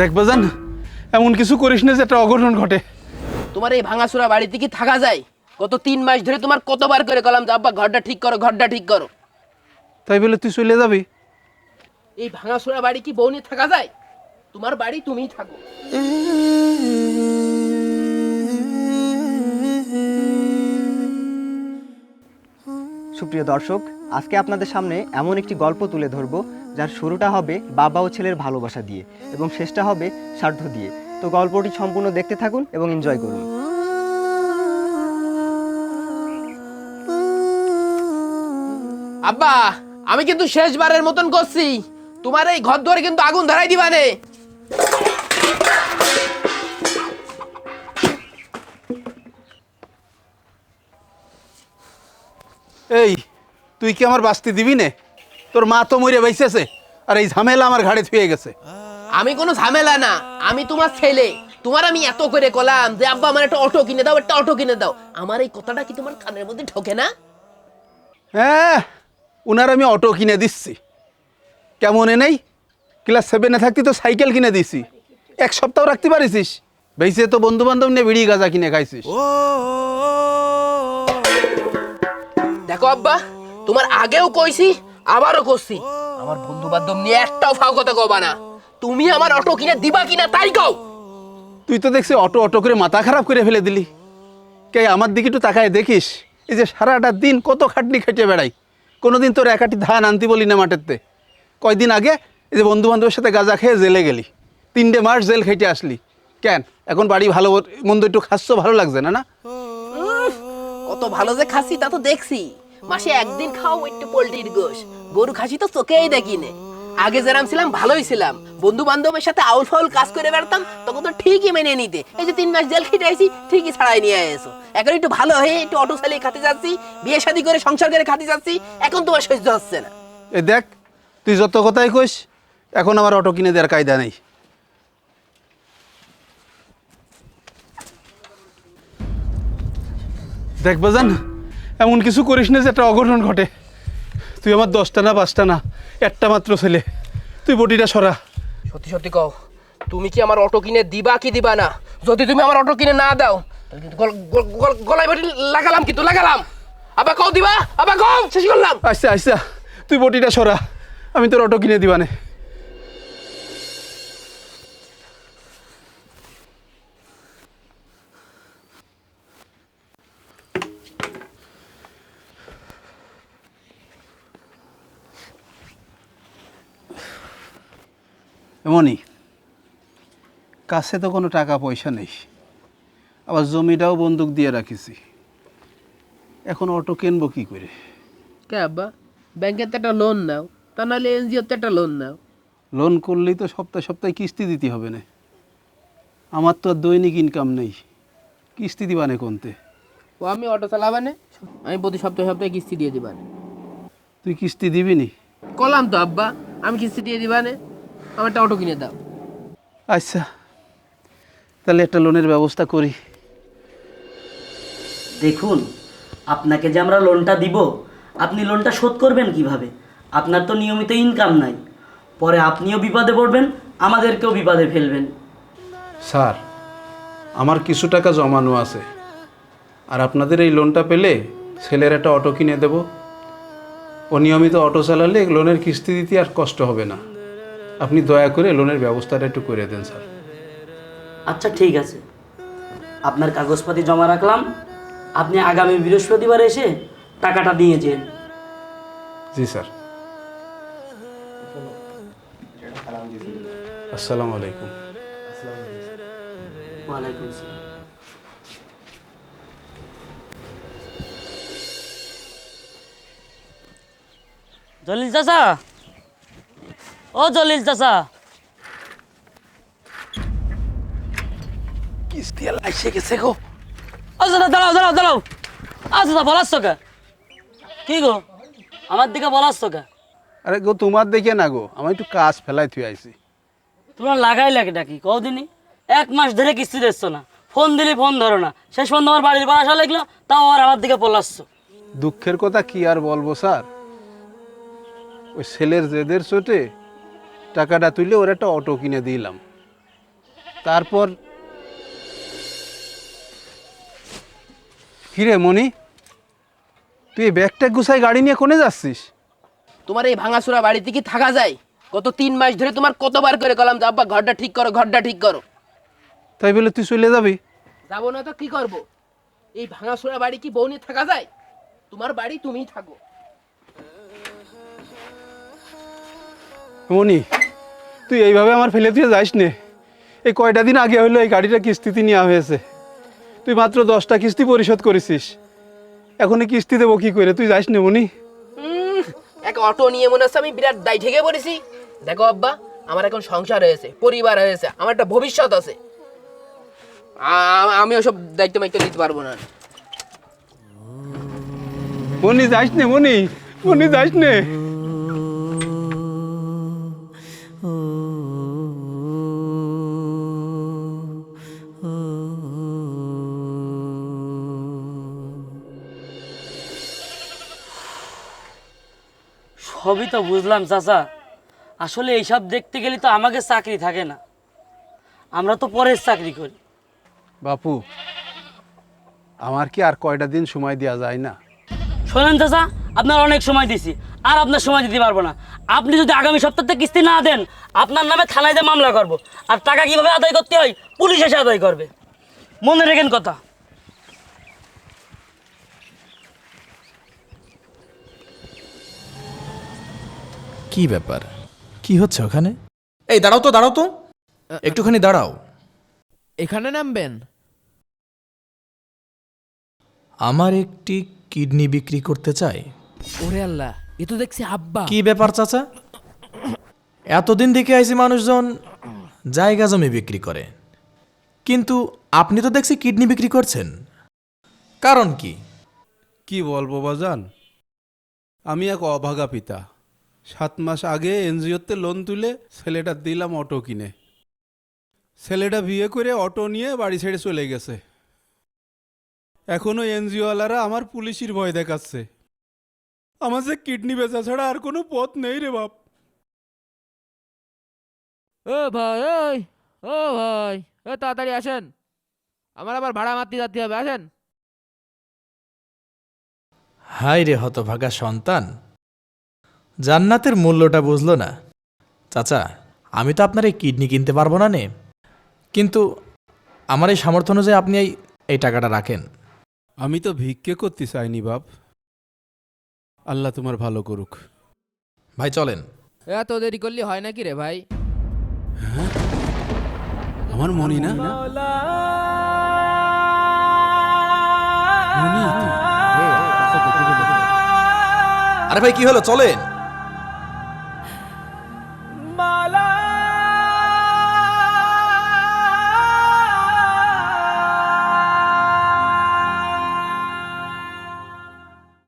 দেখ বাজান এমন কিছু করিস না যে একটা অঘটন ঘটে। তোমার এই ভাঙাচোরা বাড়িতে কি থাকা যায়? গত তিন মাস ধরে তোমার কতবার করে কলাম যে আব্বা ঘরটা ঠিক করো ঘরটা ঠিক করো। তাই বলে তুই চলে যাবি? এই ভাঙাচোরা বাড়ি কি বউ নিয়ে থাকা যায়? তোমার বাড়ি তুমিই থাকো। সুপ্রিয় দর্শক আজকে আপনাদের সামনে এমন একটি গল্প তুলে ধরব যার শুরুটা হবে বাবা ও ছেলের ভালোবাসা দিয়ে এবং শেষটা হবে স্বার্থ দিয়ে। তো গল্পটি সম্পূর্ণ দেখতে থাকুন এবং এনজয় করুন। আব্বা আমি কিন্তু শেষবারের মতন করছি। তোমার এই ঘর ধরে কিন্তু আগুন ধরাই দিবানে এই তুই কি আমার বাঁচতে দিবি নে? তোর মা তো মরে বাইসেছে আর এই ঝামেলা আমার ঘাড়ে থুয়ে গেছে। আমি কোনো ঝামেলা না আমি তোমার ছেলে। তোমার আমি এত করে কলাম যে আব্বা আমার একটা অটো কিনে দাও একটা অটো কিনে দাও। আমার এই কথাটা কি তোমার কানের মধ্যে ঢোকে না? হ্যাঁ উনার আমি অটো কিনে দিচ্ছি। কেমন নেই ক্লাস সেভেনে থাকতে তো সাইকেল কিনে দিছি। এক সপ্তাহ রাখতে পারিস বেশি তো বন্ধু বান্ধব নিয়ে বিড়ি গাঁজা কিনে খাইছিস। দেখো আব্বা তোমার আগেও কইছি আবারও কইছি আমার বন্ধু বান্ধব নিয়ে একটাও ফাও কথা কবা না তুমি আমার অটো কিনে দিবা কিনা তাই কও। তুই তো দেখছি অটো অটো করে মাথা খারাপ করে ফেলে দিলি। কে আমার দিকে একটু তাকায় দেখিস? এই যে সারাটা দিন কত খাটনি খেটে বেড়াই। কোনোদিন তোর একাটি ধান আনতি বলি না মাঠেরতে কয়দিন আগে এই যে বন্ধু বান্ধবের সাথে গাঁজা খেয়ে জেলে গেলি। তিনটে মাস জেল খেটে আসলি। কেন? এখন বাড়ি ভালো মন্দ একটু খাচ্ছ ভালো লাগছে না না? কত ভালো যে খাসি তা তো দেখছি। মাসে একদিন খাও একটু পোল্ট্রির গোশ। গরু খাসি তো চোখেই দেখিনি। আগে যেরাম ছিলাম, ভালোই ছিলাম। বন্ধু বান্ধবের সাথে আউল ফাউল কাজ করে বেড়াতাম, তখন তো ঠিকই মেনে নিতে। এই যে তিন মাস জেল খেটে আইছি ঠিকই ছাড়াই নিয়ে এসো। এখন একটু ভালো হয়ে একটু অটো চালিয়ে খাতে যাচ্ছি, বিয়ে শাদী করে সংসার করে খাতে যাচ্ছি, এখন তোমার সহ্য হচ্ছে না। এ দেখ, তুই যত কথাই কইস, এখন আমার অটো কিনে দেওয়ার কায়দা নেই। দেখ বাজান এমন কিছু করিস না যে একটা অঘটন ঘটে। তুই আমার দশটা না পাঁচটা না একটা মাত্র ছেলে। তুই বটিটা সরা। সত্যি সত্যি কও তুমি কি আমার অটো কিনে দিবা কি দিবা না? যদি তুমি আমার অটো কিনে না দাও তাহলে কিন্তু গলায় বাটি লাগালাম কিন্তু লাগালাম। আবার কও দিবা আবার কও শেষ করলাম। আচ্ছা আচ্ছা তুই বটিটা সরা। আমি তোর অটো কিনে দিবা দিবানে। এমনই কাছে তো কোনো টাকা পয়সা নেই। আবার জমিটাও বন্দুক দিয়ে রাখিছি। এখন অটো কিনবো কি করে? কে আব্বা? ব্যাংকের তো একটা লোন নাও তা নাহলে এনজিওতে একটা লোন নাও। লোন করলেই তো সপ্তাহে সপ্তাহে কিস্তি দিতে হবে না। আমার তো আর দৈনিক ইনকাম নেই। কিস্তি দিবানে কোনতে? ও আমি অটো চালাবানে আমি প্রতি সপ্তাহে সপ্তাহে কিস্তি দিয়ে দিবানে তুই কিস্তি দিবি নি? কলাম তো আব্বা আমি কিস্তি দিয়ে দিবানে আমার একটা অটো কিনে দাও। আচ্ছা তাহলে একটা লোনের ব্যবস্থা করি। দেখুন আপনাকে যে আমরা লোনটা দিব আপনি লোনটা শোধ করবেন কীভাবে? আপনার তো নিয়মিত ইনকাম নাই। পরে আপনিও বিপদে পড়বেন আমাদেরকেও বিপদে ফেলবেন। স্যার আমার কিছু টাকা জমানো আছে। আর আপনাদের এই লোনটা পেলে ছেলের একটা অটো কিনে দেব। ও নিয়মিত অটো চালালে লোনের কিস্তি দিতে আর কষ্ট হবে না। আপনি দয়া করে লোনের ব্যবস্থাটা একটু করে দেন স্যার। আচ্ছা ঠিক আছে। আপনার কাগজপাতি জমা রাখলাম। আপনি আগামী বৃহস্পতিবার এসে টাকাটা দিয়ে যেন। জি স্যার। আসসালামু আলাইকুম। ওয়ালাইকুম আসসালাম। জলিল চাচা ও জলিল চাচা। গেছে গো। দাঁড়াও দাঁড়াও দাঁড়াও। আ চাচা বলাচ্ছ কে? কি গো? আমার দিকে বলাচ্ছ কে? আরে গো তোমার দেখে না গো আমি একটু কাজ ফেলাই থুই আইছি। তোমার লাগাই লাগে ডাকি কদিনই এক মাস ধরে কিস্তি দিচ্ছ না। ফোন দিলি ফোন ধরো না। শেষ ফোন তোমার বাড়ির বাসা লাগল তাও আর আমার দিকে পলাচ্ছ। দুঃখের কথা কি আর বলব স্যার? ওই ছেলের জেদের চোটে টাকাটা তুলে ওর একটা অটো কিনে দিলাম। তারপর কিরে মনি তুই ব্যাগটা গুছাই গাড়ি নিয়ে কোনে যাচ্ছিস? তোমার এই ভাঙাচোরা বাড়িতে কি থাকা যায়? গত তিন মাস ধরে তোমার কতবার করে কলাম যে আব্বা ঘরটা ঠিক করো ঘরটা ঠিক করো। তাই বলে তুই চলে যাবি? যাব না তো কি করব? এই ভাঙাচোরা বাড়ি কি বউ নিয়ে থাকা যায়? তোমার বাড়ি তুমিই থাকো। মনি তুই এইভাবে আমার ফেলে তুই যাইস নে। এই কয়টা দিন আগে হলো এই গাড়িটা কিস্তিতে নেওয়া হয়েছে। তুই মাত্র দশটা কিস্তি পরিশোধ করেছিস। এখন এই কিস্তি দেবো কি করে? তুই যাইস নে মনি। এক অটো নিয়ে মনে হচ্ছে আমি বিরাট দায় ঠেকে পড়েছি। দেখো আব্বা আমার এখন সংসার হয়েছে পরিবার হয়েছে আমার একটা ভবিষ্যৎ আছে। আমি ওসব দায়িত্ব মাইত্ব নিতে পারব না। মনি যাইস নে মনি। মনি যাইস নে। সবই তো বুঝলাম চাচা। আসলে এইসব দেখতে গেলে তো আমাকে চাকরি থাকে না। আমরা তো পরের চাকরি করি। বাপু আমার কি আর কয়টা দিন সময় দেওয়া যায় না? শোনেন চাচা আপনার অনেক সময় দিছি আর আপনার সময় দিতে পারব না। আপনি যদি আগামী সপ্তাহতে কিস্তি না দেন আপনার নামে থানায় দিয়ে মামলা করব আর টাকা কীভাবে আদায় করতে হয় পুলিশ এসে আদায় করবে। মনে রেখেন কথা। কি ব্যাপার? কি হচ্ছে ওখানে? এই দাঁড়াও তো দাঁড়াও তো। একটুখানি দাঁড়াও। এখানে নামবেন? আমার একটি কিডনি বিক্রি করতে চাই। ওরে আল্লাহ এ তো দেখছি আব্বা। কি ব্যাপার চাচা? এতদিন দেখে আইছি মানুষজন জায়গা জমি বিক্রি করে। কিন্তু আপনি তো দেখছি কিডনি বিক্রি করছেন। কারণ কি? কি বলব বাজান? আমি এক অভাগা পিতা। সাত মাস আগে এনজিওতে লোন তুলে ছেলেটা দিলাম অটো কিনে। ছেলেটা বিয়ে করে অটো নিয়ে বাড়ি ছেড়ে চলে গেছে। এখনও এনজিওওয়ালারা আমার পুলিশের ভয় দেখাচ্ছে। আমার যে কিডনি বেচা ছাড়া আর কোনো পথ নেই রে বাপ। ও ভাই ওই ও ভাই ও তাড়াতাড়ি আসেন। আমার আবার ভাড়া মারতে যাতে হবে আসেন। হাই রে হতভাগা সন্তান। জান্নাতের মূল্যটা বুঝলো না। চাচা আমি তো আপনার এই কিডনি কিনতে পারব না নে। কিন্তু আমার এই সামর্থ্য অনুযায়ী আপনি এই এই টাকাটা রাখেন। আমি তো ভিক্ষে করতে চাইনি বাপ। আল্লাহ তোমার ভালো করুক। ভাই চলেন। এত দেরি করলে হয় নাকি রে ভাই? আমার মনি না? মনি আরে ভাই কি হলো? চলেন।